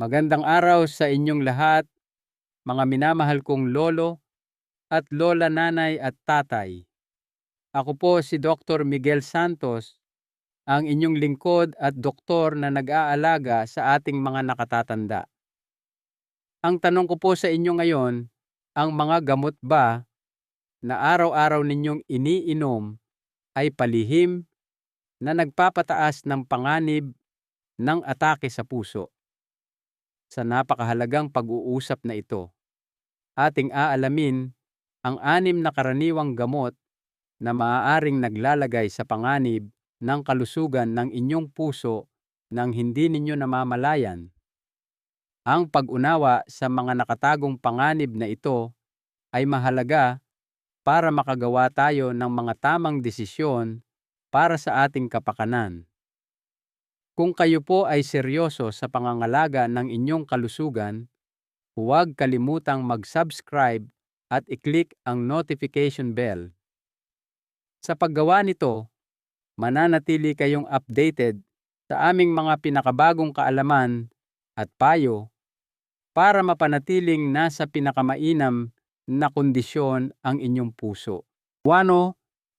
Magandang araw sa inyong lahat, mga minamahal kong lolo at lola nanay at tatay. Ako po si Dr. Miguel Santos, ang inyong lingkod at doktor na nag-aalaga sa ating mga nakatatanda. Ang tanong ko po sa inyo ngayon, ang mga gamot ba na araw-araw ninyong iniinom ay palihim na nagpapataas ng panganib ng atake sa puso? Sa napakahalagang pag-uusap na ito, ating aalamin ang anim na karaniwang gamot na maaaring naglalagay sa panganib ng kalusugan ng inyong puso nang hindi ninyo namamalayan. Ang pag-unawa sa mga nakatagong panganib na ito ay mahalaga para makagawa tayo ng mga tamang desisyon para sa ating kapakanan. Kung kayo po ay seryoso sa pangangalaga ng inyong kalusugan, huwag kalimutang mag-subscribe at i-click ang notification bell. Sa paggawa nito, mananatili kayong updated sa aming mga pinakabagong kaalaman at payo para mapanatiling nasa pinakamainam na kondisyon ang inyong puso. Wano,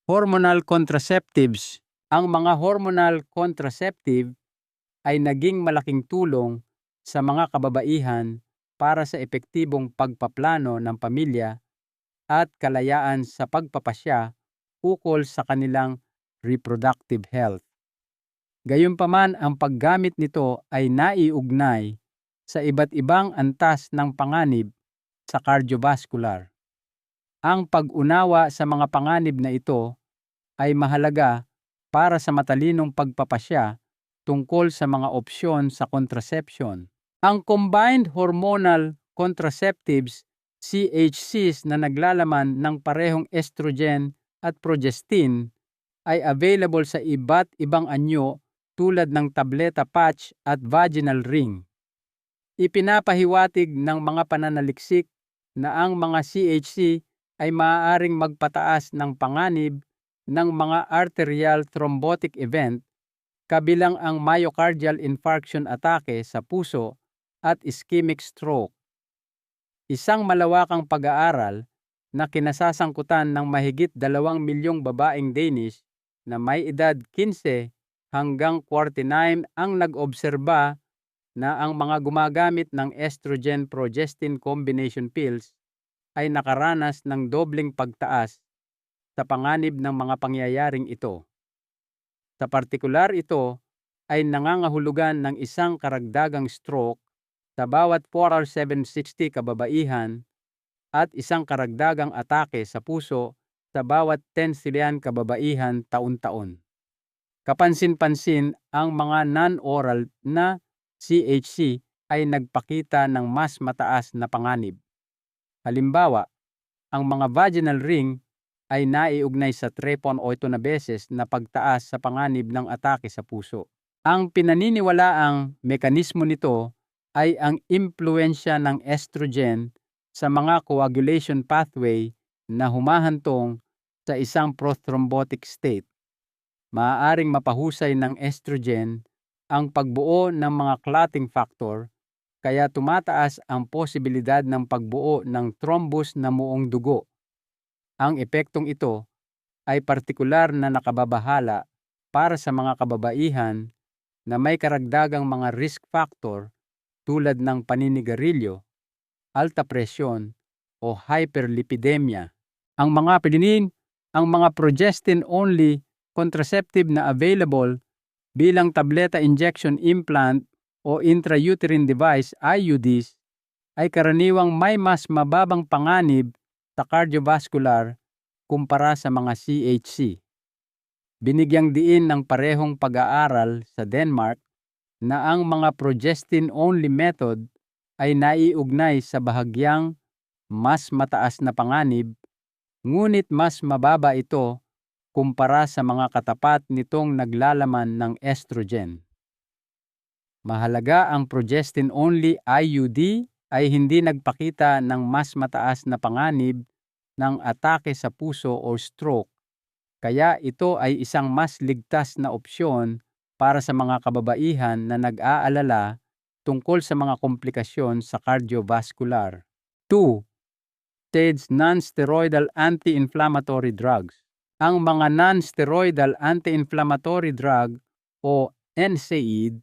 hormonal contraceptives. Ang mga hormonal contraceptive ay naging malaking tulong sa mga kababaihan para sa epektibong pagpaplano ng pamilya at kalayaan sa pagpapasya ukol sa kanilang reproductive health. Gayunpaman ang paggamit nito ay naiugnay sa iba't ibang antas ng panganib sa cardiovascular. Ang pag-unawa sa mga panganib na ito ay mahalaga para sa matalinong pagpapasya tungkol sa mga opsyon sa contraception. Ang combined hormonal contraceptives CHCs na naglalaman ng parehong estrogen at progestin ay available sa iba't ibang anyo tulad ng tableta patch at vaginal ring. Ipinapahiwatig ng mga pananaliksik na ang mga CHC ay maaaring magpataas ng panganib ng mga arterial thrombotic event kabilang ang myocardial infarction atake sa puso at ischemic stroke. Isang malawakang pag-aaral na kinasasangkutan ng mahigit dalawang milyong babaeng Danish na may edad 15 hanggang 49 ang nag-obserba na ang mga gumagamit ng estrogen-progestin combination pills ay nakaranas ng dobling pagtaas sa panganib ng mga pangyayaring ito. Sa partikular ito ay nangangahulugan ng isang karagdagang stroke sa bawat 4R760 kababaihan at isang karagdagang atake sa puso sa bawat 10 silian kababaihan taon-taon. Kapansin-pansin ang mga non-oral na CHC ay nagpakita ng mas mataas na panganib. Halimbawa, ang mga vaginal ring ay naiugnay sa 3.8 na beses na pagtaas sa panganib ng atake sa puso. Ang pinaniniwalaang mekanismo nito ay ang impluensya ng estrogen sa mga coagulation pathway na humahantong sa isang prothrombotic state. Maaaring mapahusay ng estrogen ang pagbuo ng mga clotting factor kaya tumataas ang posibilidad ng pagbuo ng thrombus na muong dugo ang epektong ito ay partikular na nakababahala para sa mga kababaihan na may karagdagang mga risk factor tulad ng paninigarilyo, alta presyon, o hyperlipidemia. Ang mga pilinin, ang mga progestin-only contraceptive na available bilang tableta injection implant o intrauterine device IUDs ay karaniwang may mas mababang panganib sa cardiovascular kumpara sa mga CHC. Binigyang diin ng parehong pag-aaral sa Denmark na ang mga progestin-only method ay naiugnay sa bahagyang mas mataas na panganib, ngunit mas mababa ito kumpara sa mga katapat nitong naglalaman ng estrogen. Mahalaga ang progestin-only IUD ay hindi nagpakita ng mas mataas na panganib ng atake sa puso o stroke, kaya ito ay isang mas ligtas na opsyon para sa mga kababaihan na nag-aalala tungkol sa mga komplikasyon sa cardiovascular. 2. Stage non-steroidal anti-inflammatory drugs. Ang mga non-steroidal anti-inflammatory drug o NSAID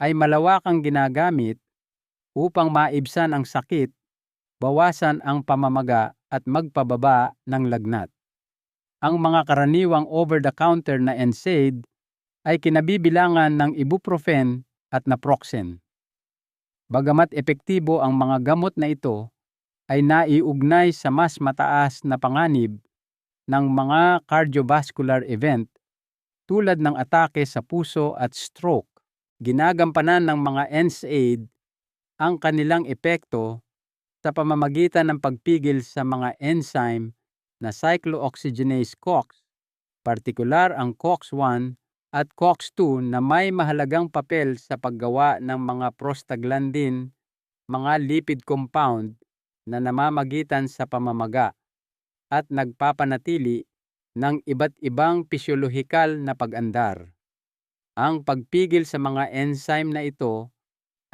ay malawakang ginagamit upang maibsan ang sakit, bawasan ang pamamaga at magpababa ng lagnat. Ang mga karaniwang over-the-counter na NSAID ay kinabibilangan ng ibuprofen at naproxen. Bagamat epektibo ang mga gamot na ito, ay naiugnay sa mas mataas na panganib ng mga cardiovascular event tulad ng atake sa puso at stroke. Ginagampanan ng mga NSAID ang kanilang epekto sa pamamagitan ng pagpigil sa mga enzyme na cyclooxygenase COX, partikular ang COX-1 at COX-2 na may mahalagang papel sa paggawa ng mga prostaglandin, mga lipid compound na namamagitan sa pamamaga at nagpapanatili ng iba't ibang pisyolohikal na pag-andar. Ang pagpigil sa mga enzyme na ito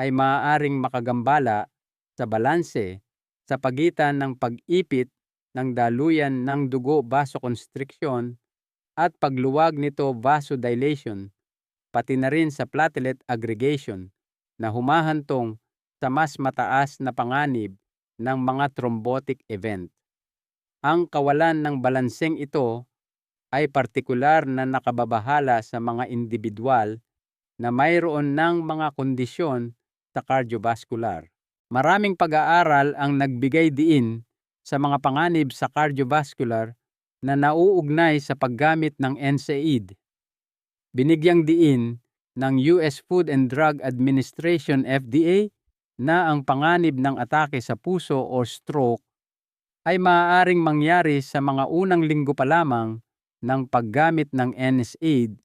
ay maaaring makagambala sa balanse sa pagitan ng pag-ipit ng daluyan ng dugo vasoconstriction at pagluwag nito vasodilation, pati na rin sa platelet aggregation na humahantong sa mas mataas na panganib ng mga thrombotic event. Ang kawalan ng balanseng ito ay partikular na nakababahala sa mga individual na mayroon ng mga kondisyon sa cardiovascular. Maraming pag-aaral ang nagbigay diin sa mga panganib sa cardiovascular na nauugnay sa paggamit ng NSAID. Binigyang diin ng US Food and Drug Administration FDA na ang panganib ng atake sa puso o stroke ay maaaring mangyari sa mga unang linggo pa lamang ng paggamit ng NSAID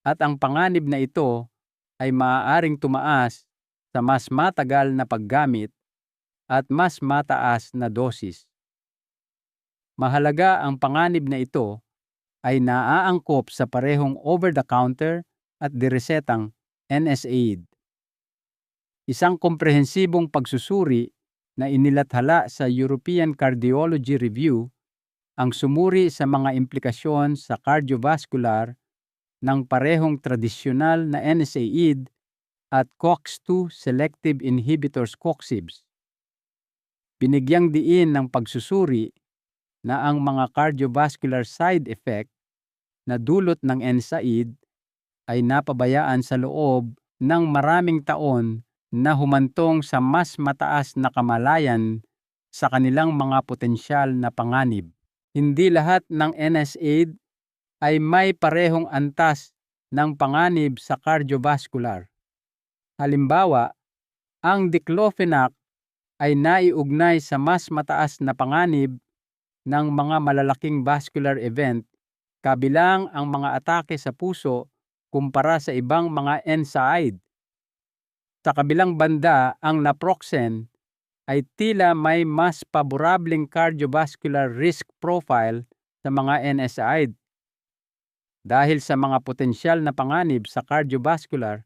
at ang panganib na ito ay maaaring tumaas sa mas matagal na paggamit at mas mataas na dosis. Mahalaga ang panganib na ito ay naaangkop sa parehong over-the-counter at diresetang NSAID. Isang komprehensibong pagsusuri na inilathala sa European Cardiology Review ang sumuri sa mga implikasyon sa cardiovascular ng parehong tradisyonal na NSAID at COX-2 selective inhibitors COXIBs. Binigyang diin ng pagsusuri na ang mga cardiovascular side effect na dulot ng NSAID ay napabayaan sa loob ng maraming taon na humantong sa mas mataas na kamalayan sa kanilang mga potensyal na panganib. Hindi lahat ng NSAID ay may parehong antas ng panganib sa cardiovascular. Halimbawa, ang diclofenac ay naiugnay sa mas mataas na panganib ng mga malalaking vascular event kabilang ang mga atake sa puso kumpara sa ibang mga NSAID sa kabilang banda, ang naproxen ay tila may mas paborableng cardiovascular risk profile sa mga NSAID. Dahil sa mga potensyal na panganib sa cardiovascular,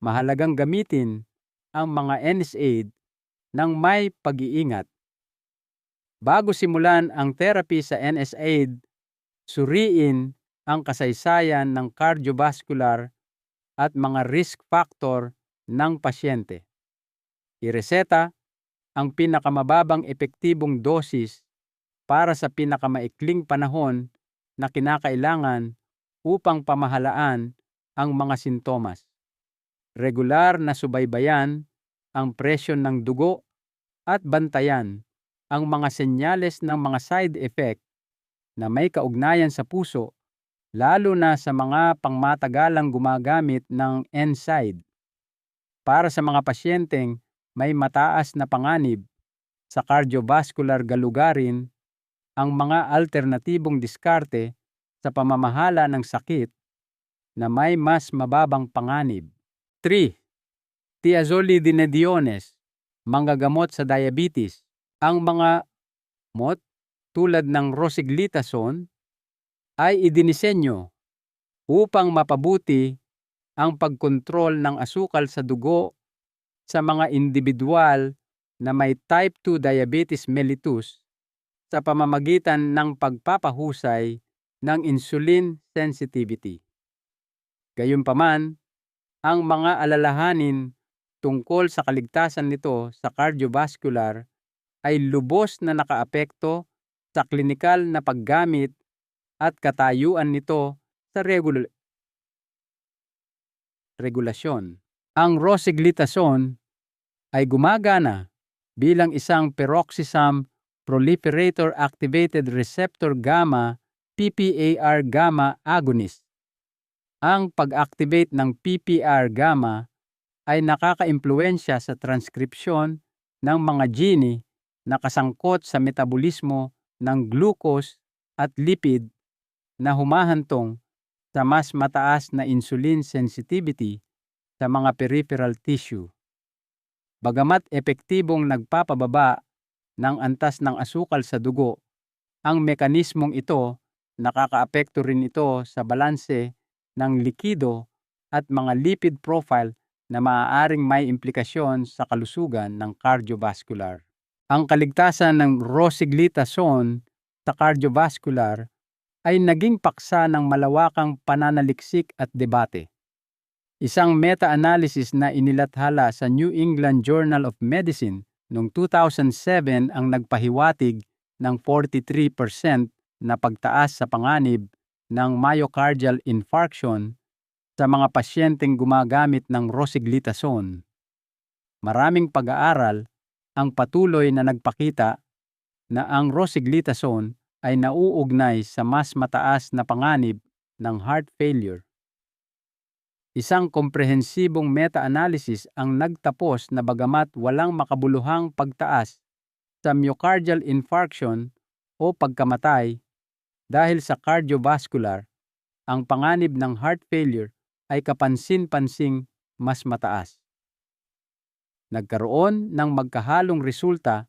mahalagang gamitin ang mga NSAID ng may pag-iingat. Bago simulan ang therapy sa NSAID, suriin ang kasaysayan ng cardiovascular at mga risk factor ng pasyente. Ireseta ang pinakamababang epektibong dosis para sa pinakamaikling panahon na kinakailangan upang pamahalaan ang mga sintomas. Regular na subaybayan ang presyon ng dugo at bantayan ang mga senyales ng mga side effect na may kaugnayan sa puso lalo na sa mga pangmatagalang gumagamit ng NSAID para sa mga pasyenteng may mataas na panganib sa cardiovascular galugarin ang mga alternatibong diskarte sa pamamahala ng sakit na may mas mababang panganib. 3. Thiazolidinediones, manggagamot sa diabetes. Ang mga mot tulad ng rosiglitason ay idinisenyo upang mapabuti ang pagkontrol ng asukal sa dugo sa mga individual na may type 2 diabetes mellitus sa pamamagitan ng pagpapahusay ng insulin sensitivity. Gayunpaman, ang mga alalahanin tungkol sa kaligtasan nito sa cardiovascular ay lubos na nakaapekto sa klinikal na paggamit at katayuan nito sa regul- regulasyon. Ang rosiglitazone ay gumagana bilang isang peroxisome proliferator activated receptor gamma PPAR gamma agonist. Ang pag-activate ng PPAR gamma ay nakakaimpluwensya sa transkripsyon ng mga gene na kasangkot sa metabolismo ng glucose at lipid na humahantong sa mas mataas na insulin sensitivity sa mga peripheral tissue. Bagamat epektibong nagpapababa ng antas ng asukal sa dugo, ang mekanismong ito nakakaapekto rin ito sa balanse ng likido at mga lipid profile na maaaring may implikasyon sa kalusugan ng cardiovascular. Ang kaligtasan ng rosiglitazone sa cardiovascular ay naging paksa ng malawakang pananaliksik at debate. Isang meta-analysis na inilathala sa New England Journal of Medicine noong 2007 ang nagpahiwatig ng 43% na pagtaas sa panganib ng myocardial infarction sa mga pasyenteng gumagamit ng rosiglitazone. Maraming pag-aaral ang patuloy na nagpakita na ang rosiglitazone ay nauugnay sa mas mataas na panganib ng heart failure. Isang komprehensibong meta-analysis ang nagtapos na bagamat walang makabuluhang pagtaas sa myocardial infarction o pagkamatay dahil sa cardiovascular, ang panganib ng heart failure ay kapansin-pansing mas mataas. Nagkaroon ng magkahalong resulta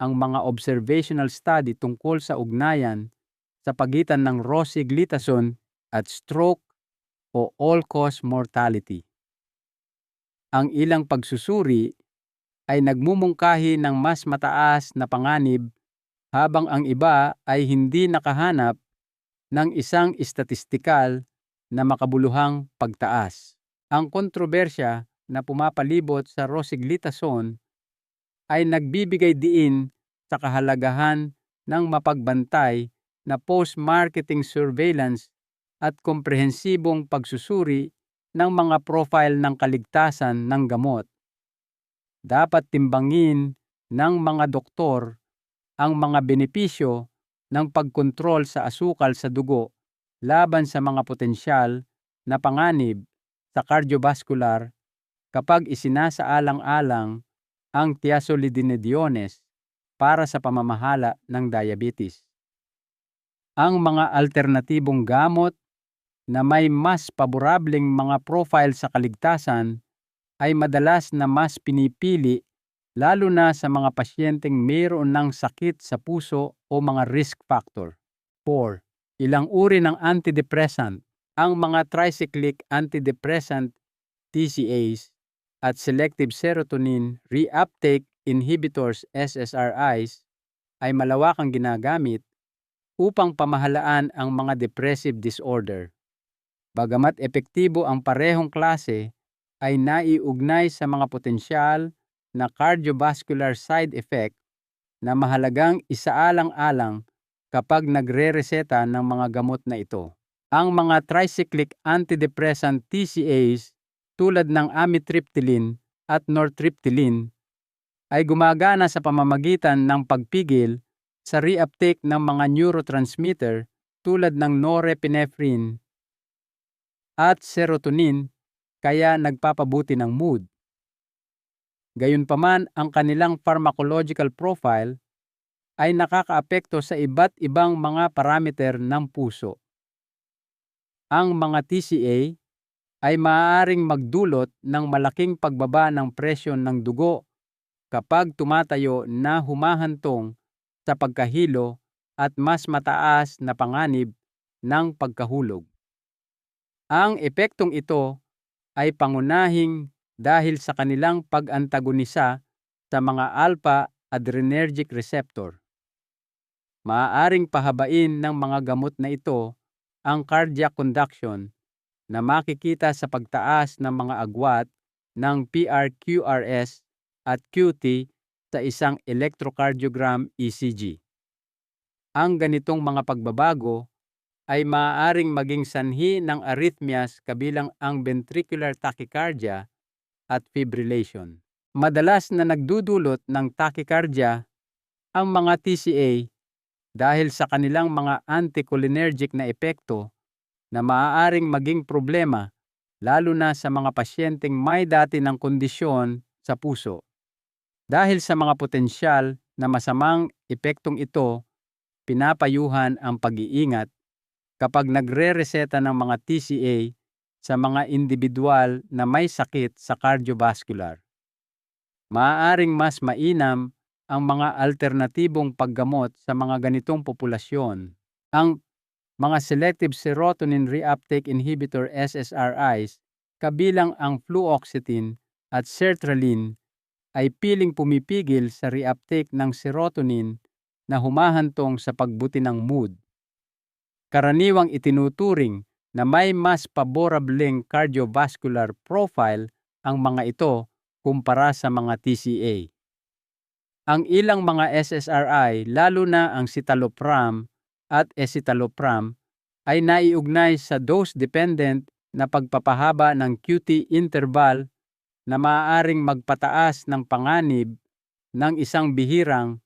ang mga observational study tungkol sa ugnayan sa pagitan ng rosiglitazone at stroke o all-cause mortality. Ang ilang pagsusuri ay nagmumungkahi ng mas mataas na panganib habang ang iba ay hindi nakahanap ng isang istatistikal na makabuluhang pagtaas. Ang kontrobersya na pumapalibot sa rosiglitazone ay nagbibigay diin sa kahalagahan ng mapagbantay na post-marketing surveillance at komprehensibong pagsusuri ng mga profile ng kaligtasan ng gamot. Dapat timbangin ng mga doktor ang mga benepisyo ng pagkontrol sa asukal sa dugo laban sa mga potensyal na panganib sa cardiovascular kapag isinasaalang-alang ang thiazolidinediones para sa pamamahala ng diabetes. Ang mga alternatibong gamot na may mas paborableng mga profile sa kaligtasan ay madalas na mas pinipili lalo na sa mga pasyenteng mayroon ng sakit sa puso o mga risk factor. 4. Ilang uri ng antidepressant. Ang mga tricyclic antidepressant TCAs at selective serotonin reuptake inhibitors SSRIs ay malawakang ginagamit upang pamahalaan ang mga depressive disorder. Bagamat epektibo ang parehong klase, ay naiugnay sa mga potensyal na cardiovascular side effect na mahalagang isaalang-alang kapag nagre-reseta ng mga gamot na ito. Ang mga tricyclic antidepressant TCAs tulad ng amitriptyline at nortriptyline ay gumagana sa pamamagitan ng pagpigil sa reuptake ng mga neurotransmitter tulad ng norepinephrine at serotonin kaya nagpapabuti ng mood. Gayunpaman, ang kanilang pharmacological profile ay nakakaapekto sa iba't ibang mga parameter ng puso. Ang mga TCA ay maaaring magdulot ng malaking pagbaba ng presyon ng dugo kapag tumatayo na humahantong sa pagkahilo at mas mataas na panganib ng pagkahulog. Ang epektong ito ay pangunahing dahil sa kanilang pag-antagonisa sa mga alpha adrenergic receptor. Maaaring pahabain ng mga gamot na ito ang cardiac conduction na makikita sa pagtaas ng mga agwat ng PRQRS at QT sa isang electrocardiogram ECG. Ang ganitong mga pagbabago ay maaaring maging sanhi ng arrhythmias kabilang ang ventricular tachycardia at fibrillation. Madalas na nagdudulot ng tachycardia ang mga TCA dahil sa kanilang mga anticholinergic na epekto na maaaring maging problema lalo na sa mga pasyenteng may dati ng kondisyon sa puso. Dahil sa mga potensyal na masamang epektong ito, pinapayuhan ang pag-iingat kapag nagre-reseta ng mga TCA sa mga individual na may sakit sa cardiovascular. Maaaring mas mainam ang mga alternatibong paggamot sa mga ganitong populasyon. Ang mga selective serotonin reuptake inhibitor SSRIs kabilang ang fluoxetine at sertraline ay piling pumipigil sa reuptake ng serotonin na humahantong sa pagbuti ng mood. Karaniwang itinuturing na may mas paborableng cardiovascular profile ang mga ito kumpara sa mga TCA. Ang ilang mga SSRI, lalo na ang citalopram at escitalopram, ay naiugnay sa dose-dependent na pagpapahaba ng QT interval na maaaring magpataas ng panganib ng isang bihirang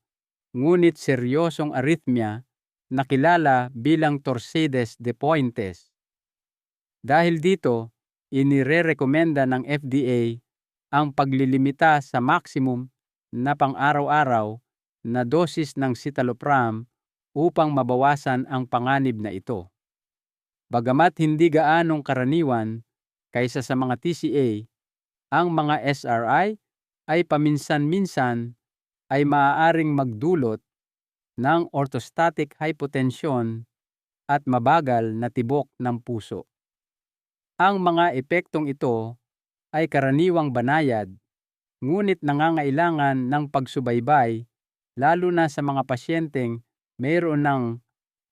ngunit seryosong arrhythmia na kilala bilang Torsides de Pointes. Dahil dito, inire-rekomenda ng FDA ang paglilimita sa maximum na pang-araw-araw na dosis ng citalopram upang mabawasan ang panganib na ito. Bagamat hindi gaanong karaniwan kaysa sa mga TCA, ang mga SRI ay paminsan-minsan ay maaaring magdulot ng orthostatic hypotension at mabagal na tibok ng puso. Ang mga epektong ito ay karaniwang banayad, ngunit nangangailangan ng pagsubaybay lalo na sa mga pasyenteng mayroon ng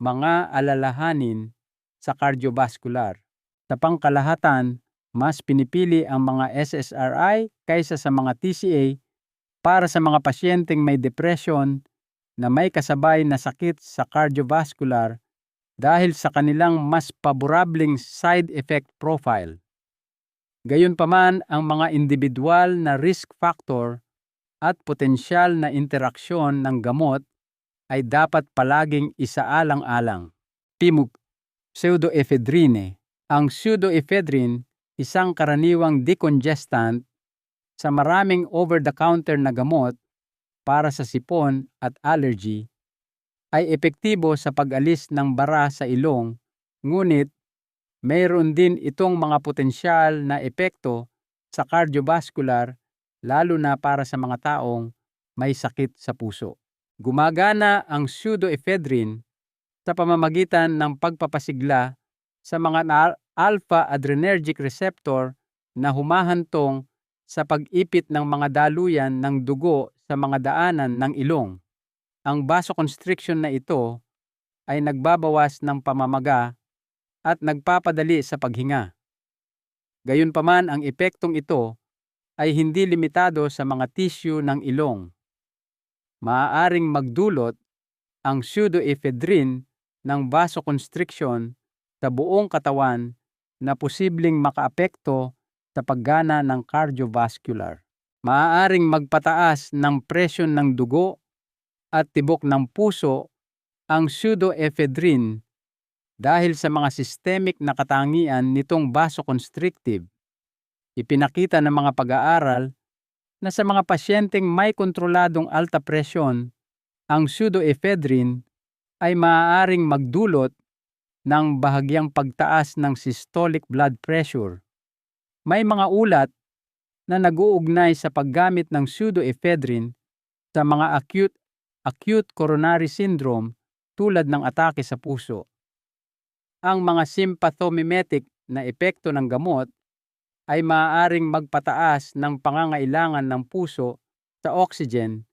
mga alalahanin sa cardiovascular. Sa pangkalahatan, mas pinipili ang mga SSRI kaysa sa mga TCA para sa mga pasyenteng may depression na may kasabay na sakit sa cardiovascular dahil sa kanilang mas paborableng side effect profile. Gayunpaman ang mga individual na risk factor at potensyal na interaksyon ng gamot ay dapat palaging isaalang-alang. Pimug pseudoephedrine. Ang pseudoephedrine, isang karaniwang decongestant sa maraming over-the-counter na gamot para sa sipon at allergy ay epektibo sa pag-alis ng bara sa ilong, ngunit mayroon din itong mga potensyal na epekto sa cardiovascular lalo na para sa mga taong may sakit sa puso. Gumagana ang pseudoephedrine sa pamamagitan ng pagpapasigla sa mga alpha adrenergic receptor na humahantong sa pag-ipit ng mga daluyan ng dugo sa mga daanan ng ilong. Ang vasoconstriction na ito ay nagbabawas ng pamamaga at nagpapadali sa paghinga. Gayunpaman ang epektong ito ay hindi limitado sa mga tissue ng ilong. Maaaring magdulot ang pseudoephedrine ng vasoconstriction sa buong katawan na posibleng makaapekto sa paggana ng cardiovascular maaaring magpataas ng presyon ng dugo at tibok ng puso ang pseudoephedrine dahil sa mga systemic na katangian nitong vasoconstrictive. Ipinakita ng mga pag-aaral na sa mga pasyenteng may kontroladong alta presyon, ang pseudoephedrine ay maaaring magdulot ng bahagyang pagtaas ng systolic blood pressure. May mga ulat na nag-uugnay sa paggamit ng pseudoephedrine sa mga acute acute coronary syndrome tulad ng atake sa puso. Ang mga sympathomimetic na epekto ng gamot ay maaaring magpataas ng pangangailangan ng puso sa oxygen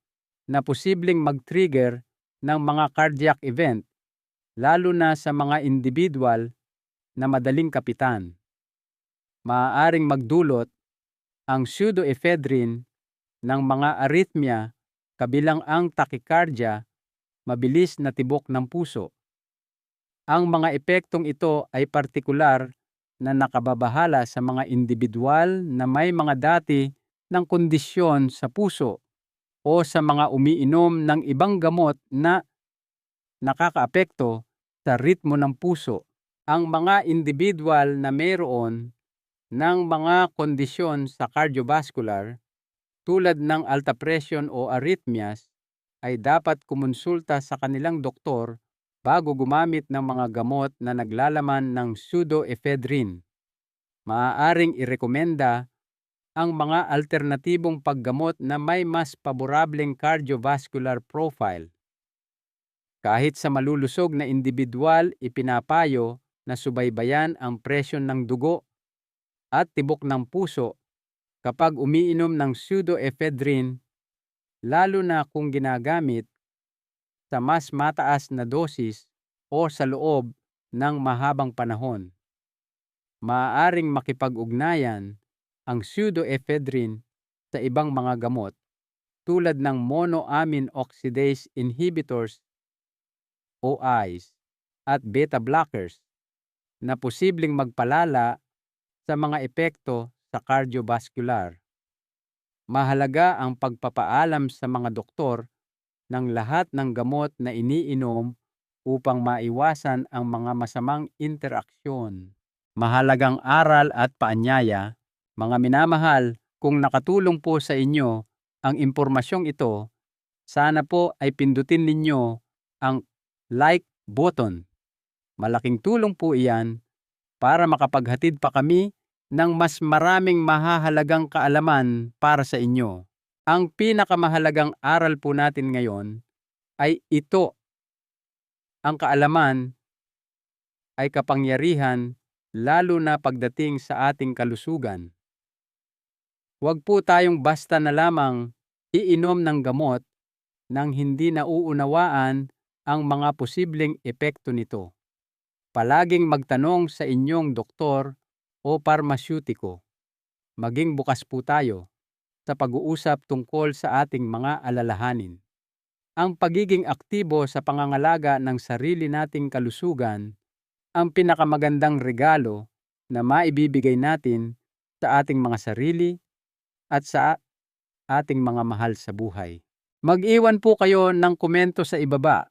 na posibleng mag-trigger ng mga cardiac event, lalo na sa mga individual na madaling kapitan. Maaaring magdulot ang pseudoephedrine ng mga arrhythmia kabilang ang tachycardia, mabilis na tibok ng puso. Ang mga epektong ito ay partikular na nakababahala sa mga individual na may mga dati ng kondisyon sa puso o sa mga umiinom ng ibang gamot na nakakaapekto sa ritmo ng puso. Ang mga individual na mayroon ng mga kondisyon sa cardiovascular tulad ng alta presyon o arrhythmias ay dapat kumonsulta sa kanilang doktor bago gumamit ng mga gamot na naglalaman ng pseudoephedrine. Maaaring irekomenda ang mga alternatibong paggamot na may mas paborableng cardiovascular profile. Kahit sa malulusog na individual, ipinapayo na subaybayan ang presyon ng dugo at tibok ng puso kapag umiinom ng pseudoephedrine, lalo na kung ginagamit sa mas mataas na dosis o sa loob ng mahabang panahon. Maaaring makipag-ugnayan ang pseudoephedrine sa ibang mga gamot tulad ng monoamine oxidase inhibitors OIs at beta blockers na posibleng magpalala sa mga epekto sa cardiovascular. Mahalaga ang pagpapaalam sa mga doktor ng lahat ng gamot na iniinom upang maiwasan ang mga masamang interaksyon. Mahalagang aral at paanyaya, mga minamahal, kung nakatulong po sa inyo ang impormasyong ito, sana po ay pindutin ninyo ang like button. Malaking tulong po iyan para makapaghatid pa kami ng mas maraming mahahalagang kaalaman para sa inyo. Ang pinakamahalagang aral po natin ngayon ay ito. Ang kaalaman ay kapangyarihan lalo na pagdating sa ating kalusugan. Huwag po tayong basta na lamang iinom ng gamot nang hindi nauunawaan ang mga posibleng epekto nito. Palaging magtanong sa inyong doktor o parmasyutiko. Maging bukas po tayo sa pag-uusap tungkol sa ating mga alalahanin. Ang pagiging aktibo sa pangangalaga ng sarili nating kalusugan ang pinakamagandang regalo na maibibigay natin sa ating mga sarili at sa ating mga mahal sa buhay. Mag-iwan po kayo ng komento sa ibaba.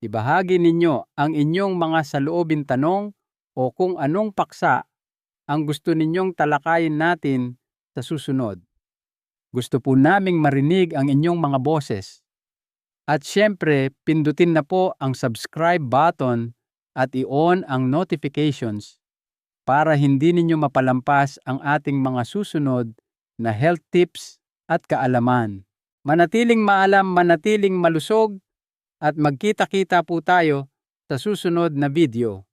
Ibahagi ninyo ang inyong mga saloobin tanong o kung anong paksa ang gusto ninyong talakayin natin sa susunod. Gusto po naming marinig ang inyong mga boses. At syempre, pindutin na po ang subscribe button at i-on ang notifications para hindi ninyo mapalampas ang ating mga susunod na health tips at kaalaman. Manatiling maalam, manatiling malusog at magkita-kita po tayo sa susunod na video.